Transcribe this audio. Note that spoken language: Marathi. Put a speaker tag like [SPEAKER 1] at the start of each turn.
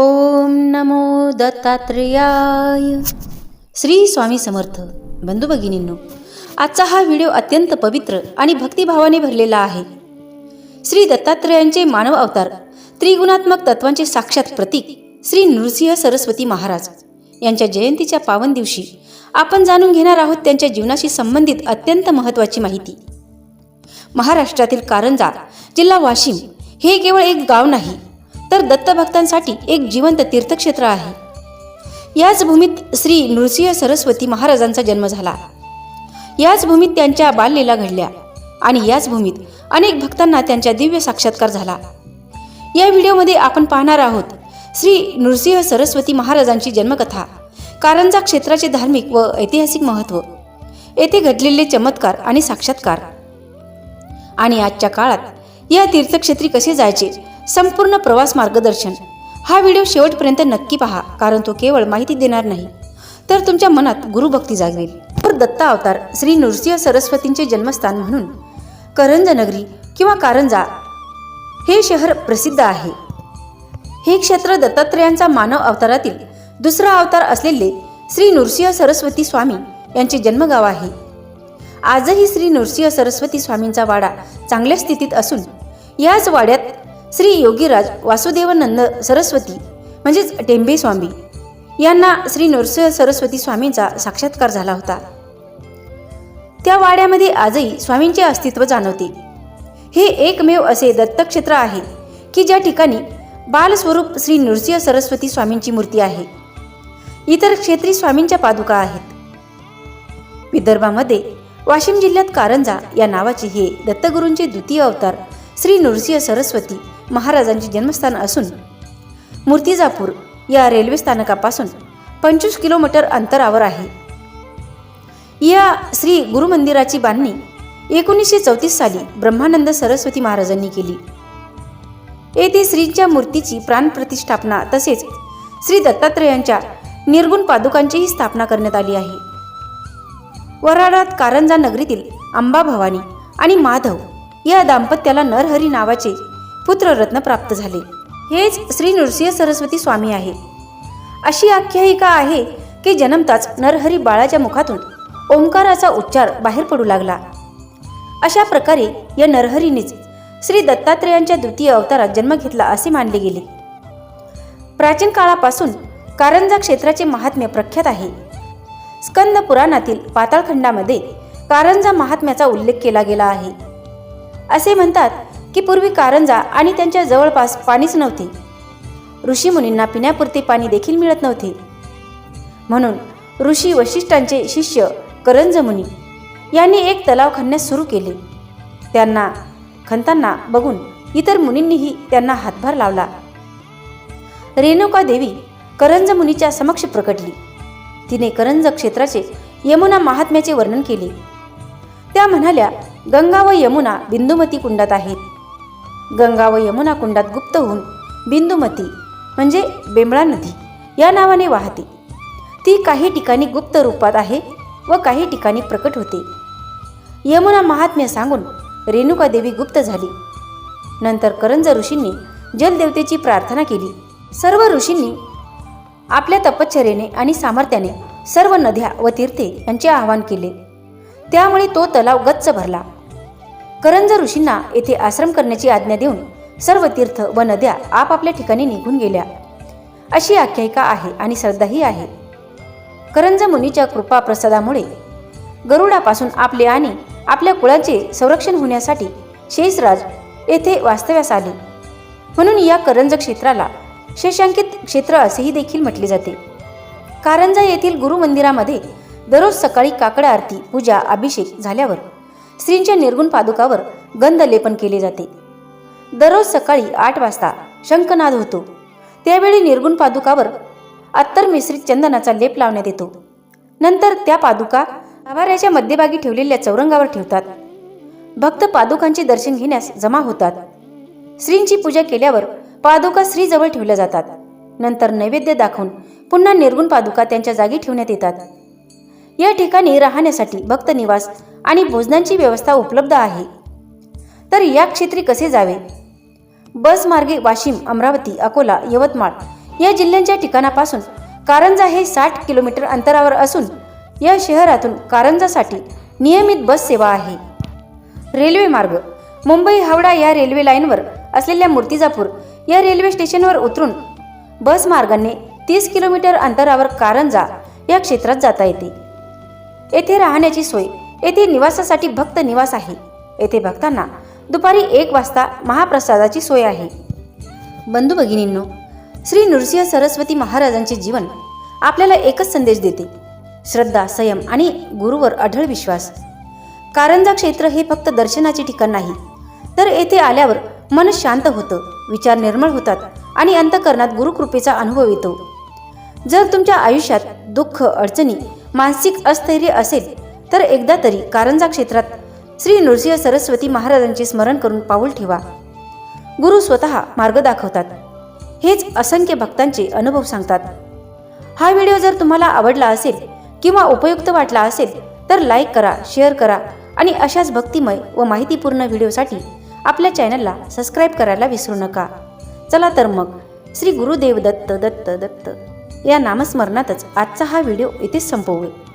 [SPEAKER 1] ओम नमो दत्तात्रेयाय. श्री स्वामी समर्थ. बंधू भगिनींनो आजचा हा व्हिडिओ अत्यंत पवित्र आणि भक्तिभावाने भरलेला आहे. श्री दत्तात्रेयांचे मानव अवतार त्रिगुणात्मक तत्वांचे साक्षात प्रतीक श्री नृसिंह सरस्वती महाराज यांच्या जयंतीच्या पावन दिवशी आपण जाणून घेणार आहोत त्यांच्या जीवनाशी संबंधित अत्यंत महत्त्वाची माहिती. महाराष्ट्रातील कारंजा जिल्हा वाशिम हे केवळ एक गाव नाही तर दत्तभक्तांसाठी एक जिवंत तीर्थक्षेत्र आहे. याच भूमीत श्री नृसिंह सरस्वती महाराजांचा जन्म झाला. याच भूमीत त्यांच्या बाललीला घडल्या आणि याच भूमीत अनेक भक्तांना त्यांच्या दिव्य साक्षात्कार झाला. या व्हिडिओमध्ये आपण पाहणार आहोत श्री नृसिंह सरस्वती महाराजांची जन्मकथा कारंजा क्षेत्राचे धार्मिक व ऐतिहासिक महत्त्व येथे घडलेले चमत्कार आणि साक्षात्कार. आणि आजच्या काळात या तीर्थक्षेत्री कसे जायचे संपूर्ण प्रवास मार्गदर्शन. हा व्हिडिओ शेवटपर्यंत नक्की पहा कारण तो केवळ माहिती देणार नाही. तर तुमच्या मनात गुरुभक्ती जागवेल. तर दत्ता अवतार श्री नृसिंह सरस्वतींचे जन्मस्थान म्हणून करंजनगरी किंवा कारंजा हे शहर प्रसिद्ध आहे. हे क्षेत्र दत्तात्रेयांचा मानव अवतारातील दुसरा अवतार असलेले श्री नृसिंह सरस्वती स्वामी यांचे जन्मगाव आहे. आजही श्री नृसिंह सरस्वती स्वामींचा वाडा चांगल्या स्थितीत असून याच वाड्यात श्री योगीराज वासुदेवानंद सरस्वती म्हणजेच टेंबे स्वामी यांना श्री नृसिंह सरस्वती स्वामींचा साक्षात्कार झाला होता. त्या वाड्यामध्ये आजही स्वामींचे अस्तित्व जाणवते. हे एकमेव असे दत्तक्षेत्र आहे की ज्या ठिकाणी बालस्वरूप श्री नृसिंह सरस्वती स्वामींची मूर्ती आहे. इतर क्षेत्री स्वामींच्या पादुका आहेत. विदर्भामध्ये वाशिम जिल्ह्यात कारंजा या नावाचे हे दत्तगुरूंचे द्वितीय अवतार श्री नृसिंह सरस्वती महाराजांचे जन्मस्थान असून मूर्तिजापूर या रेल्वे स्थानकापासून पंचवीस किलोमीटर अंतरावर आहे. या श्री गुरुमंदिराची बांधणी एकोणीसशे चौतीस साली ब्रह्मानंद सरस्वती महाराजांनी केली. येथे श्रींच्या मूर्तीची प्राणप्रतिष्ठापना तसेच श्री दत्तात्रेयांच्या निर्गुण पादुकांचीही स्थापना करण्यात आली आहे. वराडात कारंजा नगरीतील अंबा भवानी आणि माधव या दाम्पत्याला नरहरी नावाचे पुत्ररत्न प्राप्त झाले. हेच श्री नृसिंह सरस्वती स्वामी आहे. अशी आख्यायिका आहे की जन्मताच नरहरी बाळाच्या मुखातून ओंकाराचा उच्चार बाहेर पडू लागला. अशा प्रकारे या नरहरीनेच श्री दत्तात्रेयांच्या द्वितीय अवतारात जन्म घेतला असे मानले गेले. प्राचीन काळापासून कारंजा क्षेत्राचे महात्म्य प्रख्यात आहे. स्कंद पुराणातील पाताळखंडामध्ये कारंजा महात्म्याचा उल्लेख केला गेला आहे. असे म्हणतात की पूर्वी कारंजा आणि त्यांच्या जवळपास पाणीच नव्हते. ऋषीमुनींना पिण्यापुरते पाणी देखील मिळत नव्हते. म्हणून ऋषी वशिष्ठांचे शिष्य करंज मुनी यांनी एक तलाव खणण्यास सुरू केले. त्यांना खणताना बघून इतर मुनींनीही त्यांना हातभार लावला. रेणुका देवी करंज मुनीच्या समक्ष प्रकटली. तिने करंज क्षेत्राचे यमुना महात्म्याचे वर्णन केले. त्या म्हणाल्या गंगा व यमुना बिंदुमती कुंडात आहेत. गंगा व यमुना कुंडात गुप्त होऊन बिंदुमती म्हणजे बेंबळा नदी या नावाने वाहते. ती काही ठिकाणी गुप्त रूपात आहे व काही ठिकाणी प्रकट होते. यमुना महात्म्य सांगून रेणुका देवी गुप्त झाली. नंतर करंज ऋषींनी जलदेवतेची प्रार्थना केली. सर्व ऋषींनी आपल्या तपश्चर्येने आणि सामर्थ्याने सर्व नद्या व तीर्थे यांचे आवाहन केले. त्यामुळे तो तलाव गच्च भरला. करंज ऋषींना येथे आश्रम करण्याची आज्ञा देऊन सर्व तीर्थ व नद्या आपापल्या ठिकाणी निघून गेल्या. अशी आख्यायिका आहे आणि श्रद्धाही आहे. करंज मुनीच्या कृपा प्रसादामुळे गरुडापासून आपले आणि आपल्या कुळाचे संरक्षण होण्यासाठी शेषराज येथे वास्तव्यास आले. म्हणून या करंज क्षेत्राला शेषांकित क्षेत्र असेही देखील म्हटले जाते. कारंजा येथील गुरुमंदिरामध्ये दररोज सकाळी काकड आरती पूजा अभिषेक झाल्यावर श्रींच्या निर्गुण पादुकावर गंध लेपन केले जाते. दररोज सकाळी आठ वाजता शंखनाद होतो. त्यावेळी निर्गुण पादुकावर अत्तर मिश्रित चंदनाचा लेप लावण्यात येतो. नंतर त्या पादुका आवाऱ्याच्या मध्यभागी ठेवलेल्या चौरंगावर ठेवतात. भक्त पादुकांचे दर्शन घेण्यास जमा होतात. श्रींची पूजा केल्यावर पादुका श्रीजवळ ठेवल्या जातात. नंतर नैवेद्य दाखवून पुन्हा निर्गुण पादुका त्यांच्या जागी ठेवण्यात येतात. या ठिकाणी राहण्यासाठी भक्त निवास आणि भोजनांची व्यवस्था उपलब्ध आहे. तर या क्षेत्री कसे जावे? बस मार्गे वाशिम अमरावती अकोला यवतमाळ या जिल्ह्यांच्या ठिकाणापासून कारंजा हे साठ किलोमीटर अंतरावर असून या शहरातून कारंजासाठी नियमित बस सेवा आहे. रेल्वे मार्ग मुंबई हावडा या रेल्वे लाईनवर असलेल्या मूर्तिजापूर या रेल्वे स्टेशनवर उतरून बस मार्गाने तीस किलोमीटर अंतरावर कारंजा या क्षेत्रात जाता येते. येथे राहण्याची सोय येथे निवासासाठी भक्त निवास आहे. येथे भक्तांना दुपारी एक वाजता महाप्रसादाची सोय आहे. बंधू भगिनींनो श्री नृसिंह सरस्वती महाराजांचे जीवन आपल्याला एकच संदेश देते. श्रद्धा संयम आणि गुरुवर अढळ विश्वास. कारंजा क्षेत्र हे फक्त दर्शनाचे ठिकाण नाही तर येथे आल्यावर मन शांत होतं विचार निर्मळ होतात आणि अंतकरणात गुरुकृपेचा अनुभव येतो. जर तुमच्या आयुष्यात दुःख अडचणी मानसिक अस्थैर्य असेल तर एकदा तरी कारंजा क्षेत्रात श्री नृसिंह सरस्वती महाराजांचे स्मरण करून पाऊल ठेवा. गुरु स्वतः मार्ग दाखवतात. हेच असंख्य भक्तांचे अनुभव सांगतात. हा व्हिडिओ जर तुम्हाला आवडला असेल किंवा उपयुक्त वाटला असेल तर लाईक करा शेअर करा आणि अशाच भक्तिमय व माहितीपूर्ण व्हिडिओसाठी आपल्या चॅनलला सबस्क्राईब करायला विसरू नका. चला तर मग श्री गुरुदेव दत्त दत्त दत्त या नामस्मरणातच आजचा हा व्हिडिओ इथेच संपवूया